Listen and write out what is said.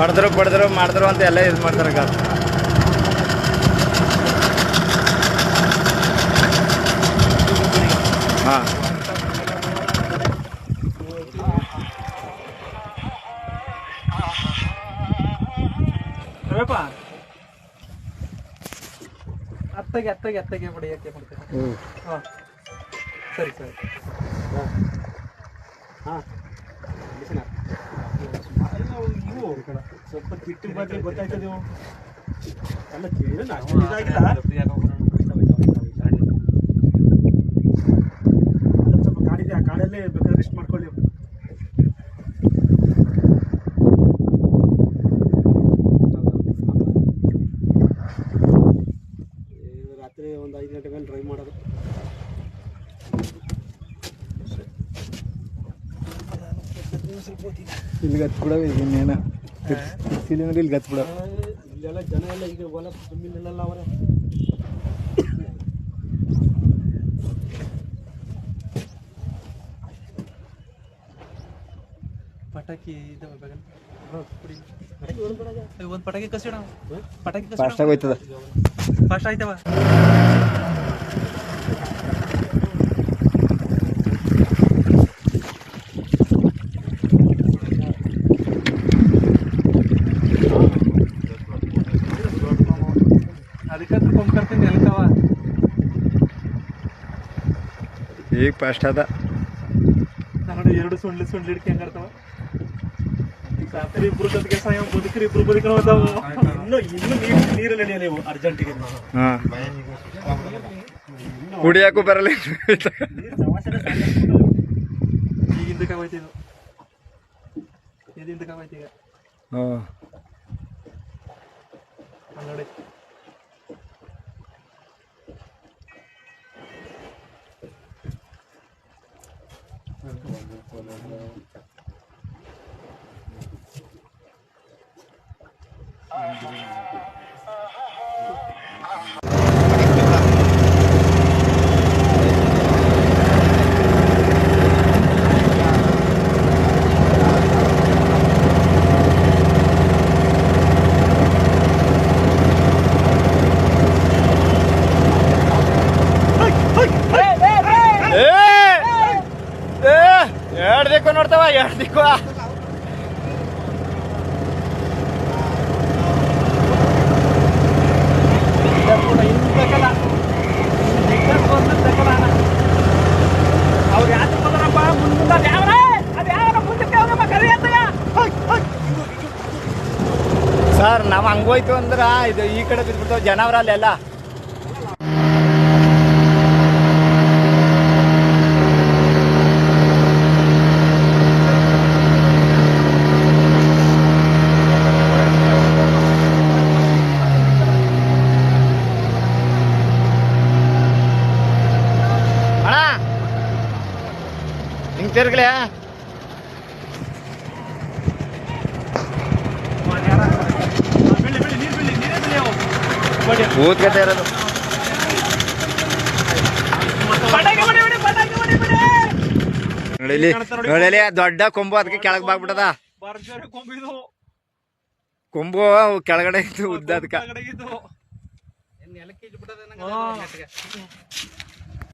ಹೊಡೆದ್ರು ಬಡಿದ್ರು ಮಾಡಿದ್ರು ಅಂತ ಎಲ್ಲ ಇದು ಮಾಡ್ತಾರೆ ಗಾ ಹಾಂ. ಅತ್ತಗೆ ಅತ್ತಗೆ ಅತ್ತಗೆ ಬಿಡಿ ಯಾಕೆ ಮಾಡ್ತೇನೆ ಹ್ಞೂ ಹಾಂ. ಸರಿ ಸರಿ. ಇವು ಸ್ವಲ್ಪ ಚಿಟ್ಟಿನ ಬಗ್ಗೆ ಗೊತ್ತಾಯ್ತದೆ ನೀವು ಅಲ್ಲ ಕೇಳಿ ಅಷ್ಟು ಇದಾಗಿಲ್ಲ. ಸ್ವಲ್ಪ ಕಾಡಿದೆ ಆ ಕಾಡಲ್ಲೇ ಬೇಕಾದ್ರೆ ರೆಸ್ಟ್ ಮಾಡ್ಕೊಳ್ಳಿ. ರಾತ್ರಿ ಒಂದು ಐದು ಗಂಟೆ ಮೇಲೆ ಡ್ರೈವ್ ಮಾಡೋದು. ಇಲ್ಲಿಗೆ ಹತ್ತು ಬಿಡವೆ ಇನ್ನೇನ. ಸಿಲಿಂಡರ್ ಇಲ್ಲಿ ಹತ್ತು ಬಿಡ ಇಲ್ಲೆಲ್ಲ ಜನ ಎಲ್ಲ ಈಗ ಹೊಲ ಜಮೀನಲ್ಲ ಅವರೇ. ಪಟಾಕಿ ಇದಾವೆ ಬೇಗನೆ ಒಂದು ಪಟಾಕಿ ಕಸಿಡ ಪಟಾಕಿ ಫಾಸ್ಟ್ ಆಗೋಯ್ತದ ಫಾಸ್ಟ್ ಆಯ್ತವ. ಅದಕ್ಕಂತ ಕೊಂಡ್ಕರ್ತೀನಿ ಎಲ್ಕವ? ಈಗ ಫಾಸ್ಟ್ ಅದ. ನೋಡಿ ಎರಡು ಸುಂಡ್ಲಿ ಸುಂಡ್ಲಿ ಹಿಡ್ಕೆ ಹೆಂಗಾಡ್ತಾವ ರಾತ್ರಿ ಇಬ್ರು ಜೊತೆಗೆ ಸಾಯ ಬದುಕ್ರಿ ಇಬ್ರು ಬದುಕಣ ಅದಾವ. ಇನ್ನು ಇನ್ನು ನೀರು ನೀರಲ್ಲಿ ನಡೆಯಲ್ಲ ಇವು ಅರ್ಜೆಂಟಿಗೆ ಹಾಂ. ಕುಡಿಯೋಕ್ಕೂ ಬರಲ್ಲ. ಈಗ ಹಿಂದಕ್ಕೆ ಆಗೋಯ್ತು ಇದು. ಇದು ಹಿಂದಕ್ಕೆ ಆಗೋಯ್ತು ಈಗ. ಹಾಂ. ಅಲ್ಲಿ ನೋಡಿ ಎರಡು ದಿಕ್ಕು ನೋಡ್ತಾವ ಎರಡು ದಿಕ್ಕು. ಸರ್ ನಾವು ಹಂಗೋಯ್ತು ಅಂದ್ರೆ ಇದು ಈ ಕಡೆ ಬಿದ್ಬಿಡ್ತಾವ ಜನವರ ಹಿಂಗ್ ತಿರ್ಗ್ಲೆ? ಕೂತ್ಕತೆ ಇರೋದು. ನೋಡಿಲಿ ನೋಡಿಲಿ ದೊಡ್ಡ ಕೊಂಬು ಅದಕ್ಕೆ ಕೆಳಗ್ ಬಾಗ್ಬಿಟ್ಟದ. ಕೊಂಬು ಕೆಳಗಡೆ ಇತ್ತು ಉದ್ದ ಅದಕ್ಕೆ